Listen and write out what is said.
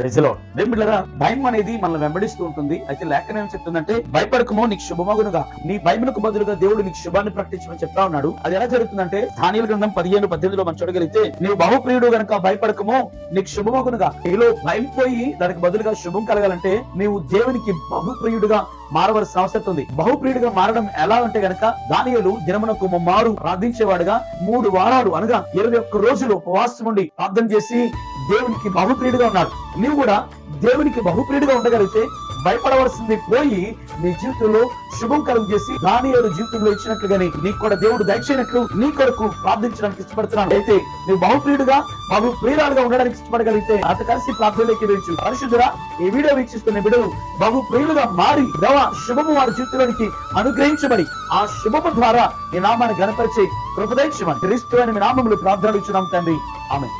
ప్రజలో దేవుళ్ళరా భయం అనేది మనల్ని వెంబడిస్తూ ఉంటుంది. అయితే లేఖనం ఏం చెప్తుందంటే భయపడకమో నీకు శుభమగునుగా. నీ భయమునకు బదులుగా దేవుడు నీకు శుభాన్ని ప్రకటించమని చెప్తా ఉన్నాడు. అది ఎలా జరుగుతుందంటే ధాన్యాల గ్రంథం పదిహేను పద్దెనిమిదిలో మనం చూడగలిగితే నీవు బహుప్రియుడు గనక భయపడకమో నీకు శుభమగునుగా. నీలో భయం పోయి దానికి బదులుగా శుభం కలగాలంటే నీవు దేవునికి బహుప్రియుడుగా మారవలసిన అవసరం ఉంది. బహుప్రియుడిగా మారడం ఎలా అంటే గనక దానియలు దినమునకు మారు ప్రార్థించేవాడుగా మూడు వారాలు అనగా ఇరవై ఒక్క రోజులు ఉపవాసం ఉండి ప్రార్థన చేసి దేవునికి బహుప్రియుడిగా ఉన్నాడు. నీవు కూడా దేవునికి బహుప్రియుడిగా ఉండగలిగితే భయపడవలసింది పోయి నీ జీవితంలో శుభం కలుగు చేసి దానియేలు జీవితంలో ఇచ్చినట్లుగానే నీకు కూడా దేవుడు దయచేయనట్లు నీ కొరకు ప్రార్థించడానికి ఇష్టపడుతున్నాడు. అయితే నువ్వు బహుప్రియుడుగా బహు ప్రియురాలుగా ఉండడానికి ఇష్టపడగలిగితే అత కలిసి ప్రార్థనలోకి వెళ్ళు పరిశుద్ధురా ఈ వీడియో వీక్షిస్తున్న బిడ్డలు బహు ప్రియులుగా మారి రవ శుభము వారి జీవితంలోనికి అనుగ్రహించబడి ఆ శుభము ద్వారా నీ నామాన్ని గణపరిచే కృపదయించమని క్రీస్తు అని మీ నామములు ప్రార్థనలు ఇచ్చున్నాం తండ్రి. ఆమె